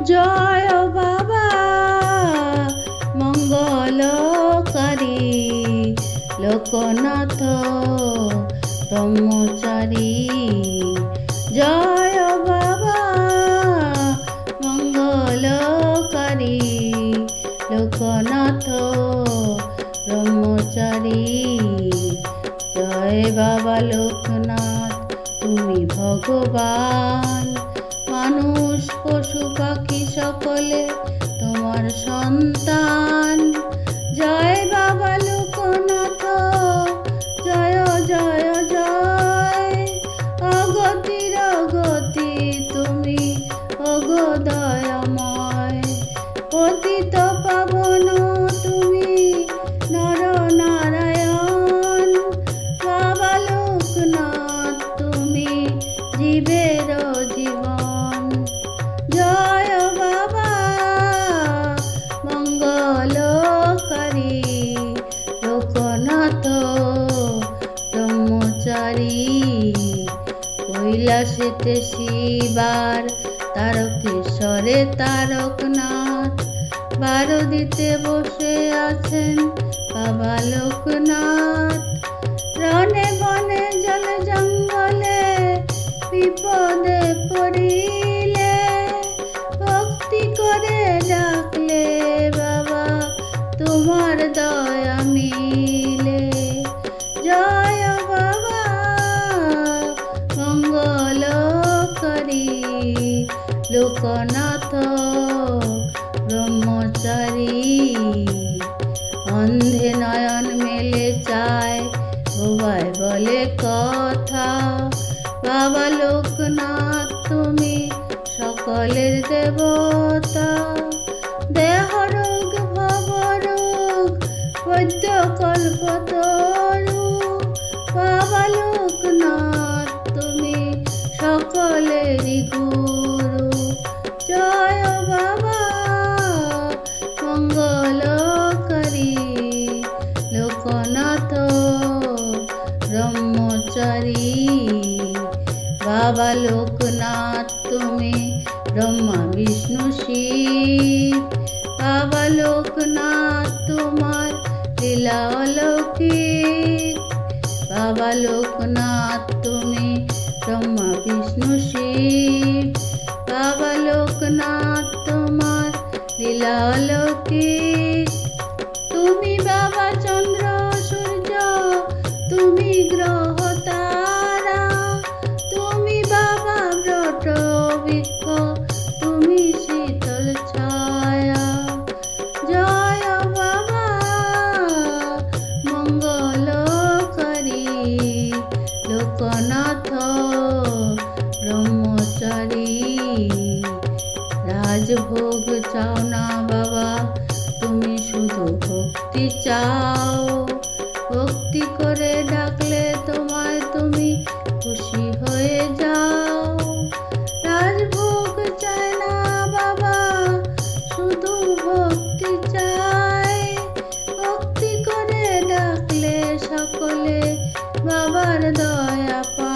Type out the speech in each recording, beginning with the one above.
জয় বাবা মঙ্গলকারী লোকনাথ ব্রহ্মচারী, জয় বাবা মঙ্গলকারী লোকনাথ ব্রহ্মচারী, জয় বাবা লোকনাথ, তুমি ভগবান। মানুষ পশু পাখি সকলে তোমার সন্তান। জয় বাবা লোকনাথ জয় জয় জয়। অগতি ব্রহ্মচারী কৈলাসেতে শিবার তারকেশ্বরে তারকনাথ, বারদিতে বসে আছেন বাবা লোকনাথ। রনে বনে জলে জঙ্গলে বিপদে পড়িলে লোকনাথ ব্রহ্মচারী। অন্ধে নয়ন মেলে চায় ভুবাই বলে কথা। বাবা লোকনাথ, তুমি সকলের দেবতা। দেহ রোগ, ভব রোগ, বৈদ্য কল্পতরু ব্রহ্মচারী বাবা লোকনাথ তুমি ব্রহ্মা বিষ্ণু শিব বাবা লোকনাথ তোমার লীলা অলৌকিক বাবা লোকনাথ তুমি ব্রহ্মা বিষ্ণু শিব বাবা লোকনাথ তোমার লীলা অলৌকিক তুমি বাবা চন্দ্র সূর্য তুমি গ্রহ রাজভোগ চাও না বাবা, তুমি শুধু ভক্তি চাও। ভক্তি করে ডাকলে তোমায় তুমি খুশি হয়ে যাও। রাজভোগ চায় না বাবা, শুধু ভক্তি চায়। ভক্তি করে ডাকলে সকলে বাবার দয়া পায়।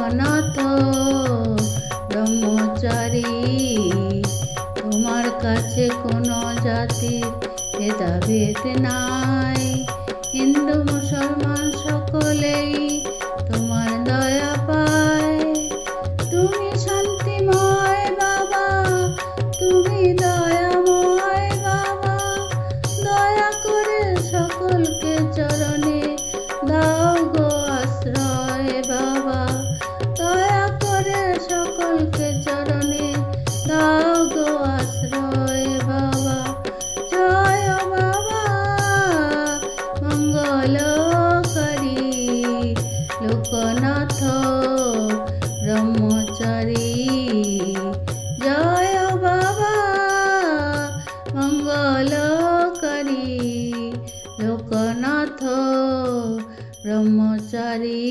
লোকনাথ ব্রহ্মচারী তোমার কাছে কোনো জাতির ভেদাভেদ নাই। ব্রহ্মচারী